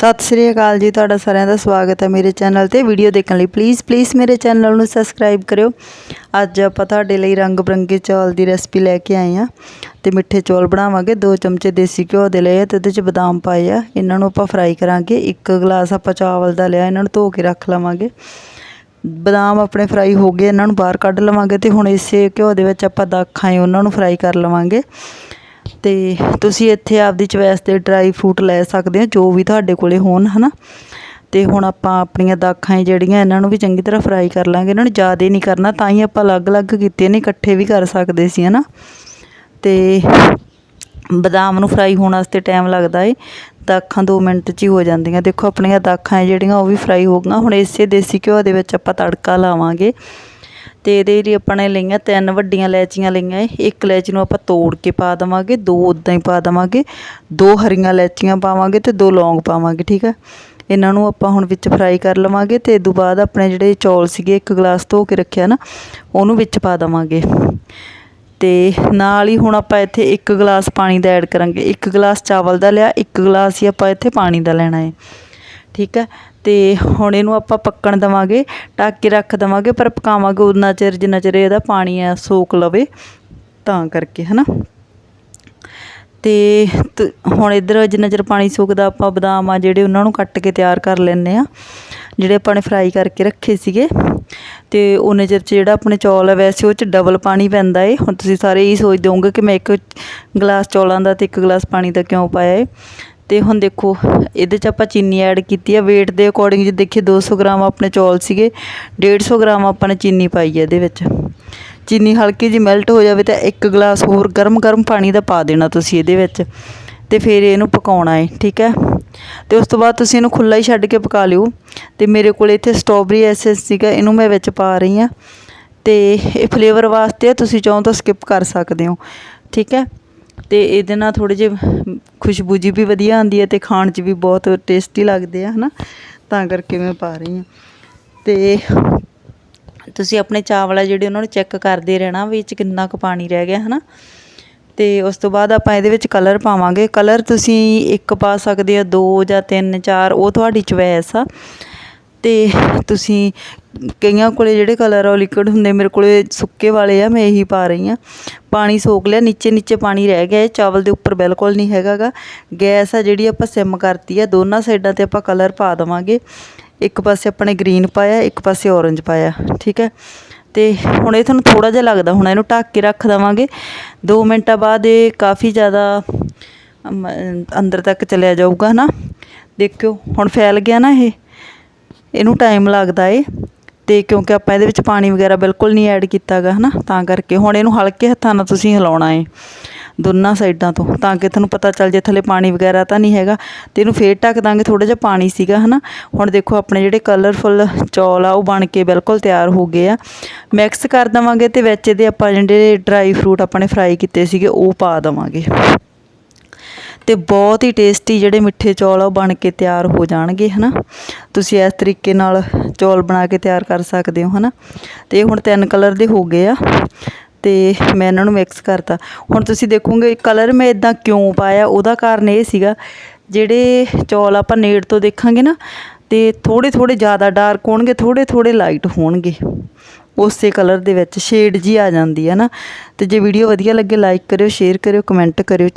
ਸਤਿ ਸ੍ਰੀ ਅਕਾਲ ਜੀ, ਤੁਹਾਡਾ ਸਾਰਿਆਂ ਦਾ ਸਵਾਗਤ ਹੈ ਮੇਰੇ ਚੈਨਲ ਤੇ। ਵੀਡੀਓ ਦੇਖਣ ਲਈ ਪਲੀਜ਼ ਪਲੀਜ਼ ਮੇਰੇ ਚੈਨਲ ਨੂੰ ਸਬਸਕ੍ਰਾਈਬ ਕਰਿਓ। ਅੱਜ ਆਪਾਂ ਤੁਹਾਡੇ ਲਈ ਰੰਗ ਬਰੰਗੇ ਚੌਲ ਦੀ ਰੈਸਪੀ ਲੈ ਕੇ ਆਏ ਆ ਤੇ ਮਿੱਠੇ ਚੌਲ ਬਣਾਵਾਂਗੇ। 2 ਚਮਚੇ ਦੇਸੀ ਘਿਓ ਦੇ ਲਏ ਆ ਤੇ ਉਹਦੇ ਚ ਬਦਾਮ ਪਾਏ ਆ। ਇਹਨਾਂ ਨੂੰ ਆਪਾਂ ਫਰਾਈ ਕਰਾਂਗੇ। ਇੱਕ ਗਲਾਸ ਆਪਾਂ ਚਾਵਲ ਦਾ ਲਿਆ, ਇਹਨਾਂ ਨੂੰ ਧੋ ਕੇ ਰੱਖ ਲਵਾਂਗੇ। ਬਦਾਮ ਆਪਣੇ ਫਰਾਈ ਹੋ ਗਏ, ਇਹਨਾਂ ਨੂੰ ਬਾਹਰ ਕੱਢ ਲਵਾਂਗੇ ਤੇ ਹੁਣ ਇਸੇ ਘਿਓ ਦੇ ਵਿੱਚ ਆਪਾਂ ਦਾਖਾਂ ਏ, ਉਹਨਾਂ ਨੂੰ ਫਰਾਈ ਕਰ ਲਵਾਂਗੇ। ਤੇ ਤੁਸੀਂ ਇੱਥੇ ਆਪਦੀ ਚੋਇਸ ਦੇ ਡਰਾਈ ਫਰੂਟ ਲੈ ਸਕਦੇ ਹੋ, ਜੋ ਵੀ ਤੁਹਾਡੇ ਕੋਲੇ ਹੋਣ, ਹਨਾ? ਤੇ ਹੁਣ ਆਪਾਂ ਆਪਣੀਆਂ ਦਾਖਾਂ ਏ ਜਿਹੜੀਆਂ, ਇਹਨਾਂ ਨੂੰ ਵੀ ਚੰਗੀ ਤਰ੍ਹਾਂ ਫਰਾਈ ਕਰ ਲਾਂਗੇ। ਇਹਨਾਂ ਨੂੰ ਜ਼ਿਆਦਾ ਨਹੀਂ ਕਰਨਾ, ਤਾਂ ਹੀ ਆਪਾਂ ਅਲੱਗ-ਅਲੱਗ ਕੀਤੇ ਨੇ, ਇਕੱਠੇ ਵੀ ਕਰ ਸਕਦੇ ਸੀ, ਹਨਾ? ਤੇ ਬਦਾਮ ਨੂੰ ਫਰਾਈ ਹੋਣ ਵਾਸਤੇ ਟਾਈਮ ਲੱਗਦਾ ਏ। ਦਾਖਾਂ 2 ਮਿੰਟ 'ਚ ਹੀ ਹੋ ਜਾਂਦੀਆਂ। ਦੇਖੋ, ਆਪਣੀਆਂ ਦਾਖਾਂ ਏ ਜਿਹੜੀਆਂ, ਉਹ ਵੀ ਫਰਾਈ ਹੋ ਗਈਆਂ। ਹੁਣ ਇਸੇ ਦੇਸੀ ਘਿਓ ਦੇ ਵਿੱਚ ਆਪਾਂ ਤੜਕਾ ਲਾਵਾਂਗੇ। ਤੇ ਇਹਦੇ ਲਈ ਆਪਾਂ ਨੇ ਲਈਆਂ, ਤਿੰਨ ਵੱਡੀਆਂ ਇਲਾਇਚੀਆਂ ਲਈਆਂ ਏ ਇੱਕ ਇਲਾਇਚੀ ਨੂੰ ਆਪਾਂ ਤੋੜ ਕੇ ਪਾ ਦੇਵਾਂਗੇ, ਦੋ ਉਦਾਂ ਹੀ ਪਾ ਦੇਵਾਂਗੇ, ਦੋ ਹਰੀਆਂ ਇਲਾਇਚੀਆਂ ਪਾਵਾਂਗੇ ਤੇ ਦੋ ਲੌਂਗ ਪਾਵਾਂਗੇ, ਠੀਕ ਹੈ ਇਹਨਾਂ ਨੂੰ ਆਪਾਂ ਹੁਣ ਵਿੱਚ ਫਰਾਈ ਕਰ ਲਵਾਂਗੇ ਤੇ ਇਸ ਤੋਂ ਬਾਅਦ ਆਪਣੇ ਜਿਹੜੇ ਚੌਲ ਸੀਗੇ, ਇੱਕ ਗਲਾਸ ਧੋ ਕੇ ਰੱਖਿਆ ਨਾ, ਉਹਨੂੰ ਵਿੱਚ ਪਾ ਦੇਵਾਂਗੇ। ਤੇ ਨਾਲ ਹੀ ਹੁਣ ਆਪਾਂ ਇੱਥੇ ਇੱਕ ਗਲਾਸ ਪਾਣੀ ਦਾ ਐਡ ਕਰਾਂਗੇ। ਇੱਕ ਗਲਾਸ ਚਾਵਲ ਦਾ ਲਿਆ, ਇੱਕ ਗਲਾਸ ਹੀ ਆਪਾਂ ਇੱਥੇ ਪਾਣੀ ਦਾ ਲੈਣਾ ਹੈ। ਠੀਕ ਹੈ ਅਤੇ ਹੁਣ ਇਹਨੂੰ ਆਪਾਂ ਪੱਕਣ ਦੇਵਾਂਗੇ, ਢੱਕ ਕੇ ਰੱਖ ਦੇਵਾਂਗੇ, ਪਰ ਪਕਾਵਾਂਗੇ ਉਨਾ ਚਿਰ, ਜਿੰਨਾ ਚਿਰ ਇਹਦਾ ਪਾਣੀ ਆ ਸੋਕ ਲਵੇ, ਤਾਂ ਕਰਕੇ ਹੈ ਨਾ ਅਤੇ ਹੁਣ ਇੱਧਰ ਜਿੰਨਾ ਚਿਰ ਪਾਣੀ ਸੁੱਕਦਾ ਆਪਾਂ ਬਦਾਮ ਆ ਜਿਹੜੇ ਉਹਨਾਂ ਨੂੰ ਕੱਟ ਕੇ ਤਿਆਰ ਕਰ ਲੈਂਦੇ ਆ, ਜਿਹੜੇ ਆਪਾਂ ਨੇ ਫਰਾਈ ਕਰਕੇ ਰੱਖੇ ਸੀਗੇ। ਤੇ ਉਹਨੇ ਚਿਰ 'ਚ ਜਿਹੜਾ ਆਪਣੇ ਚੌਲ ਆ, ਵੈਸੇ ਉਹ 'ਚ ਡਬਲ ਪਾਣੀ ਪੈਂਦਾ ਏ। ਹੁਣ ਤੁਸੀਂ ਸਾਰੇ ਇਹੀ ਸੋਚਦੇ ਹੋਵੋਗੇ ਕਿ ਮੈਂ ਇੱਕ ਗਲਾਸ ਚੌਲਾਂ ਦਾ ਤੇ ਇੱਕ ਗਲਾਸ ਪਾਣੀ ਦਾ ਕਿਉਂ ਪਾਇਆ ਏ? ਤੇ ਹੁਣ ਦੇਖੋ ਇਹਦੇ 'ਚ ਆਪਾਂ ਚੀਨੀ ਐਡ ਕੀਤੀ ਆ। weight ਦੇ ਅਕੋਰਡਿੰਗ ਜੇ ਦੇਖੀਏ 200 ਗ੍ਰਾਮ ਆਪਣੇ ਚੌਲ ਸੀਗੇ 150 ਗ੍ਰਾਮ ਆਪਾਂ ਨੇ ਚੀਨੀ ਪਾਈ ਹੈ ਇਹਦੇ ਵਿੱਚ। ਚੀਨੀ ਹਲਕੀ ਜਿਹੀ ਮੈਲਟ ਹੋ ਜਾਵੇ ਤਾਂ ਇੱਕ ਗਲਾਸ ਹੋਰ ਗਰਮ-ਗਰਮ ਪਾਣੀ ਦਾ ਪਾ ਦੇਣਾ ਤੁਸੀਂ ਇਹਦੇ ਵਿੱਚ ਤੇ ਫਿਰ ਇਹਨੂੰ ਪਕਾਉਣਾ ਹੈ ਠੀਕ ਹੈ? ਤੇ ਉਸ ਤੋਂ ਬਾਅਦ ਤੁਸੀਂ ਇਹਨੂੰ ਖੁੱਲਾ ਹੀ ਛੱਡ ਕੇ ਪਕਾ ਲਿਓ। ਤੇ ਮੇਰੇ ਕੋਲ ਇੱਥੇ ਸਟ੍ਰਾਬੇਰੀ ਐਸੈਂਸ ਸੀਗਾ ਇਹਨੂੰ ਮੈਂ ਵਿੱਚ ਪਾ ਰਹੀ ਹਾਂ। ਤੇ ਇਹ ਫਲੇਵਰ ਵਾਸਤੇ ਆ, ਤੁਸੀਂ ਚਾਹੋ ਤਾਂ ਸਕਿਪ ਕਰ ਸਕਦੇ ਹੋ ਠੀਕ ਹੈ? ਤੇ ਇਹਦੇ ਨਾਲ ਥੋੜੇ ਜਿਹੇ ਖੁਸ਼ਬੂ ਜੀ ਵੀ ਵਧੀਆ ਆਉਂਦੀ ਹੈ ਤੇ ਖਾਣ 'ਚ ਵੀ ਬਹੁਤ ਟੇਸਟੀ ਲੱਗਦੇ ਆ, ਹਨਾ? ਤਾਂ ਕਰਕੇ ਮੈਂ ਪਾ ਰਹੀ ਹਾਂ। ਤੇ ਤੁਸੀਂ ਆਪਣੇ ਚਾਵਲ ਆ ਜਿਹੜੇ ਉਹਨਾਂ ਨੂੰ ਚੈੱਕ ਕਰਦੇ ਰਹਿਣਾ ਵੀ ਇਹ 'ਚ ਕਿੰਨਾ ਕੁ ਪਾਣੀ ਰਹਿ ਗਿਆ, ਹਨਾ? ਤੇ ਉਸ ਤੋਂ ਬਾਅਦ ਆਪਾਂ ਇਹਦੇ ਵਿੱਚ ਕਲਰ ਪਾਵਾਂਗੇ। ਕਲਰ ਤੁਸੀਂ ਇੱਕ ਪਾ ਸਕਦੇ ਆ, ਦੋ ਜਾਂ ਤਿੰਨ, ਚਾਰ, ਉਹ ਤੁਹਾਡੀ ਚੁਆਇਸ ਆ। ਅਤੇ ਤੁਸੀਂ ਕਈਆਂ ਕੋਲ ਜਿਹੜੇ ਕਲਰ ਆ ਉਹ ਲਿਕਵਿਡ ਹੁੰਦੇ, ਮੇਰੇ ਕੋਲ ਸੁੱਕੇ ਵਾਲੇ ਆ, ਮੈਂ ਇਹੀ ਪਾ ਰਹੀ ਹਾਂ। ਪਾਣੀ ਸੋਕ ਲਿਆ ਨੀਚੇ ਨੀਚੇ ਪਾਣੀ ਰਹਿ ਗਿਆ, ਇਹ ਚਾਵਲ ਦੇ ਉੱਪਰ ਬਿਲਕੁਲ ਨਹੀਂ ਹੈਗਾ ਗਾ ਗੈਸ ਆ ਜਿਹੜੀ ਆਪਾਂ ਸਿਮ ਕਰਤੀ ਆ, ਦੋਨਾਂ ਸਾਈਡਾਂ ਤੇ ਆਪਾਂ ਕਲਰ ਪਾ ਦੇਵਾਂਗੇ। ਇੱਕ ਪਾਸੇ ਆਪਣੇ ਗ੍ਰੀਨ ਪਾਇਆ, ਇੱਕ ਪਾਸੇ ਔਰੰਜ ਪਾਇਆ, ਠੀਕ ਹੈ? ਤੇ ਹੁਣ ਇਹ ਤੁਹਾਨੂੰ ਥੋੜਾ ਜਿਹਾ ਲੱਗਦਾ, ਹੁਣ ਇਹਨੂੰ ਢੱਕ ਕੇ ਰੱਖ ਦੇਵਾਂਗੇ। 2 ਮਿੰਟਾਂ ਬਾਅਦ ਇਹ ਕਾਫੀ ਜ਼ਿਆਦਾ ਅੰਦਰ ਤੱਕ ਚਲਿਆ ਜਾਊਗਾ ਨਾ। ਦੇਖਿਓ, ਹੁਣ ਫੈਲ ਗਿਆ ਨਾ ਇਹ। ਇਹਨੂੰ ਟਾਈਮ ਲੱਗਦਾ ਏ ਤੇ ਕਿਉਂਕਿ ਆਪਾਂ ਇਹਦੇ ਵਿੱਚ ਪਾਣੀ ਵਗੈਰਾ ਬਿਲਕੁਲ ਨਹੀਂ ਐਡ ਕੀਤਾਗਾ, ਹਨਾ? ਤਾਂ ਕਰਕੇ ਹੁਣ ਇਹਨੂੰ ਹਲਕੇ ਹੱਥਾਂ ਨਾਲ ਤੁਸੀਂ ਹਿਲਾਉਣਾ ਏ, ਦੋਨਾਂ ਸਾਈਡਾਂ ਤੋਂ, ਤਾਂ ਕਿ ਤੁਹਾਨੂੰ ਪਤਾ ਚੱਲ ਜੇ ਥੱਲੇ ਪਾਣੀ ਵਗੈਰਾ ਤਾਂ ਨਹੀਂ ਹੈਗਾ। ਤੇ ਇਹਨੂੰ ਫੇਰ ਢੱਕ ਦਾਂਗੇ ਥੋੜਾ ਜਿਹਾ ਪਾਣੀ ਸੀਗਾ, ਹਨਾ? ਹੁਣ ਦੇਖੋ ਆਪਣੇ ਜਿਹੜੇ ਕਲਰਫੁੱਲ ਚੌਲ ਆ, ਉਹ ਬਣ ਕੇ ਬਿਲਕੁਲ ਤਿਆਰ ਹੋ ਗਏ ਆ। ਮਿਕਸ ਕਰ ਦਵਾਂਗੇ ਤੇ ਵਿੱਚ ਇਹਦੇ ਆਪਾਂ ਜਿਹੜੇ ਡਰਾਈ ਫਰੂਟ ਆਪਾਂ ਨੇ ਫਰਾਈ ਕੀਤੇ ਸੀਗੇ, ਉਹ ਪਾ ਦਵਾਂਗੇ। ਤੇ ਬਹੁਤ ਹੀ ਟੇਸਟੀ ਜਿਹੜੇ ਮਿੱਠੇ ਚੌਲ ਆ ਉਹ ਬਣ ਕੇ ਤਿਆਰ ਹੋ ਜਾਣਗੇ, ਹਨਾ? ਤੁਸੀਂ ਇਸ ਤਰੀਕੇ ਨਾਲ ਚੌਲ ਬਣਾ ਕੇ ਤਿਆਰ ਕਰ ਸਕਦੇ ਹੋ, ਹਨਾ? ਤੇ ਇਹ ਹੁਣ ਤਿੰਨ ਕਲਰ ਦੇ ਹੋ ਗਏ ਆ ਤੇ ਮੈਂ ਇਹਨਾਂ ਨੂੰ ਮਿਕਸ ਕਰਤਾ। ਹੁਣ ਤੁਸੀਂ ਦੇਖੋਗੇ ਕਲਰ ਮੈਂ ਇਦਾਂ ਕਿਉਂ ਪਾਇਆ, ਉਹਦਾ ਕਾਰਨ ਇਹ ਸੀਗਾ, ਜਿਹੜੇ ਚੌਲ ਆਪਾਂ ਨੇੜ ਤੋਂ ਦੇਖਾਂਗੇ ਨਾ, ਤੇ ਥੋੜੇ ਥੋੜੇ ਜ਼ਿਆਦਾ ਡਾਰਕ ਹੋਣਗੇ ਥੋੜੇ ਥੋੜੇ ਲਾਈਟ ਹੋਣਗੇ। ਉਸੇ ਕਲਰ ਦੇ ਵਿੱਚ ਸ਼ੇਡ ਜੀ ਆ ਜਾਂਦੀ ਹੈ ਨਾ ਤੇ ਜੇ ਵੀਡੀਓ ਵਧੀਆ ਲੱਗੇ ਲਾਈਕ ਕਰਿਓ ਸ਼ੇਅਰ ਕਰਿਓ ਕਮੈਂਟ ਕਰਿਓ